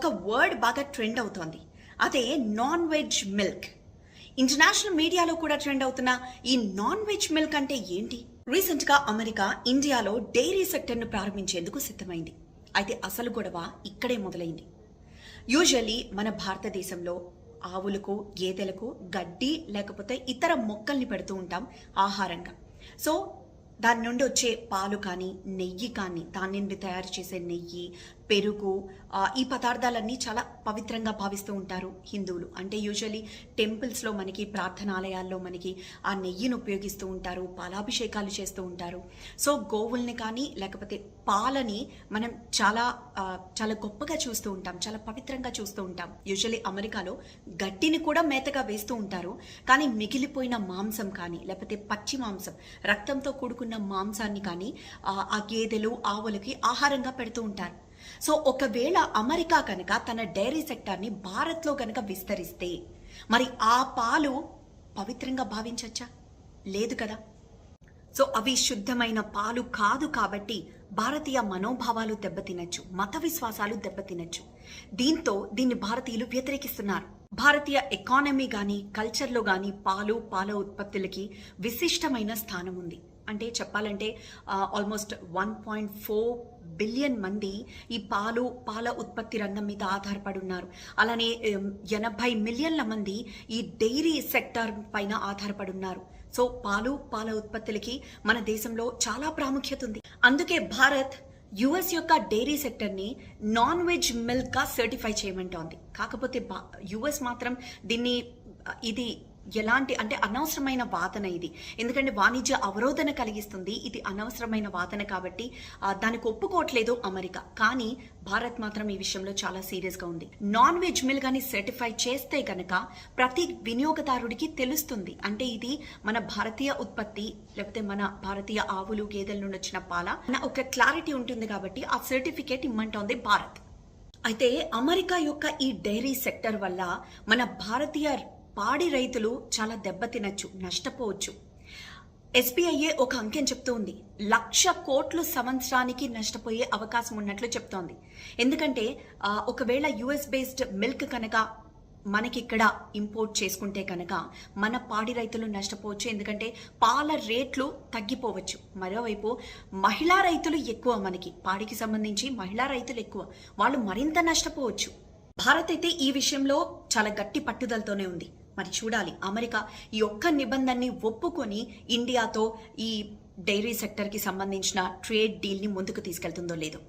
ఒక వర్డ్ బాగా ట్రెండ్ అవుతోంది. అదే నాన్ వెజ్ మిల్క్ ఇంటర్నేషనల్ మీడియాలో కూడా ట్రెండ్ అవుతున్న ఈ నాన్ వెజ్ మిల్క్ అంటే ఏంటి? రీసెంట్గా అమెరికా ఇండియాలో డైరీ సెక్టర్ను ప్రారంభించేందుకు సిద్ధమైంది. అయితే అసలు గొడవ ఇక్కడే మొదలైంది. యూజువల్లీ మన భారతదేశంలో ఆవులకు గేదెలకు గడ్డి లేకపోతే ఇతర మొక్కల్ని పెడుతూ ఉంటాం ఆహారంగా. సో దాని నుండి వచ్చే పాలు కానీ నెయ్యి కానీ దాని నుండి తయారు చేసే నెయ్యి పెరుగు ఈ పదార్థాలన్నీ చాలా పవిత్రంగా భావిస్తూ ఉంటారు హిందువులు. అంటే యూజువలీ టెంపుల్స్లో మనకి ప్రార్థనాలయాల్లో మనకి ఆ నెయ్యిని ఉపయోగిస్తూ ఉంటారు పాలాభిషేకాలు చేస్తూ ఉంటారు. సో గోవుల్ని కానీ లేకపోతే పాలని మనం చాలా చాలా గొప్పగా చూస్తూ ఉంటాం చాలా పవిత్రంగా చూస్తూ ఉంటాం. యూజువలీ అమెరికాలో గడ్డిని కూడా మేతగా వేస్తూ ఉంటారు. కానీ మిగిలిపోయిన మాంసం కానీ లేకపోతే పచ్చి మాంసం రక్తంతో కూడుకున్న మాంసాన్ని కానీ ఆ, గేదెలు ఆవులకి ఆహారంగా పెడుతూ ఉంటారు. సో ఒకవేళ అమెరికా కనుక తన డైరీ సెక్టార్ని భారత్లో కనుక విస్తరిస్తే మరి ఆ పాలు పవిత్రంగా భావించచ్చా? లేదు కదా. సో అవి శుద్ధమైన పాలు కాదు కాబట్టి భారతీయ మనోభావాలు దెబ్బతినచ్చు మత విశ్వాసాలు దెబ్బతినచ్చు. దీంతో దీన్ని భారతీయులు వ్యతిరేకిస్తున్నారు. భారతీయ ఎకానమీ కానీ కల్చర్లో కానీ పాలు పాల ఉత్పత్తులకి విశిష్టమైన స్థానం ఉంది. అంటే చెప్పాలంటే almost one point four billion మంది ఈ పాలు పాల ఉత్పత్తి రంగం మీద ఆధారపడి ఉన్నారు. అలానే ఎనభై మిలియన్ల మంది ఈ డైరీ సెక్టార్ పైన ఆధారపడి ఉన్నారు. సో పాలు పాల ఉత్పత్తులకి మన దేశంలో చాలా ప్రాముఖ్యత ఉంది. అందుకే భారత్ యుఎస్ యొక్క డైరీ సెక్టర్ని నాన్ వెజ్ మిల్క్గా సర్టిఫై చేయమంటోంది. కాకపోతే యుఎస్ మాత్రం దీన్ని ఇది ఎలాంటి అంటే అనవసరమైన వాదన ఇది. ఎందుకంటే వాణిజ్య అవరోధన కలిగిస్తుంది. ఇది అనవసరమైన వాదన కాబట్టి దానికి ఒప్పుకోవట్లేదు అమెరికా. కానీ భారత్ మాత్రం ఈ విషయంలో చాలా సీరియస్గా ఉంది. నాన్ వెజ్ మిల్ కానీ సర్టిఫై చేస్తే కనుక ప్రతి వినియోగదారుడికి తెలుస్తుంది. అంటే ఇది మన భారతీయ ఉత్పత్తి లేకపోతే మన భారతీయ ఆవులు గేదెల నుండి వచ్చిన పాల ఒక క్లారిటీ ఉంటుంది కాబట్టి ఆ సర్టిఫికేట్ ఇమ్మంటోంది భారత్. అయితే అమెరికా యొక్క ఈ డైరీ సెక్టర్ వల్ల మన భారతీయ పాడి రైతులు చాలా దెబ్బతినచ్చు నష్టపోవచ్చు. ఎస్బీఐఏ ఒక అంకెం చెప్తూ ఉంది లక్ష కోట్లు సంవత్సరానికి నష్టపోయే అవకాశం ఉన్నట్లు చెప్తోంది. ఎందుకంటే ఒకవేళ యుఎస్ బేస్డ్ మిల్క్ కనుక మనకిక్కడ ఇంపోర్ట్ చేసుకుంటే కనుక మన పాడి రైతులు నష్టపోవచ్చు. ఎందుకంటే పాల రేట్లు తగ్గిపోవచ్చు. మరోవైపు మహిళా రైతులు ఎక్కువ మనకి పాడికి సంబంధించి మహిళా రైతులు ఎక్కువ. వాళ్ళు మరింత నష్టపోవచ్చు. భారత్ అయితే ఈ విషయంలో చాలా గట్టి పట్టుదలతోనే ఉంది. మరి చూడాలి. అమెరికా ఈ ఒక్క నిబంధనని ఒప్పుకొని ఇండియాతో ఈ డైరీ సెక్టర్కి సంబంధించిన ట్రేడ్ డీల్ని ముందుకు తీసుకెళ్తుందో లేదో.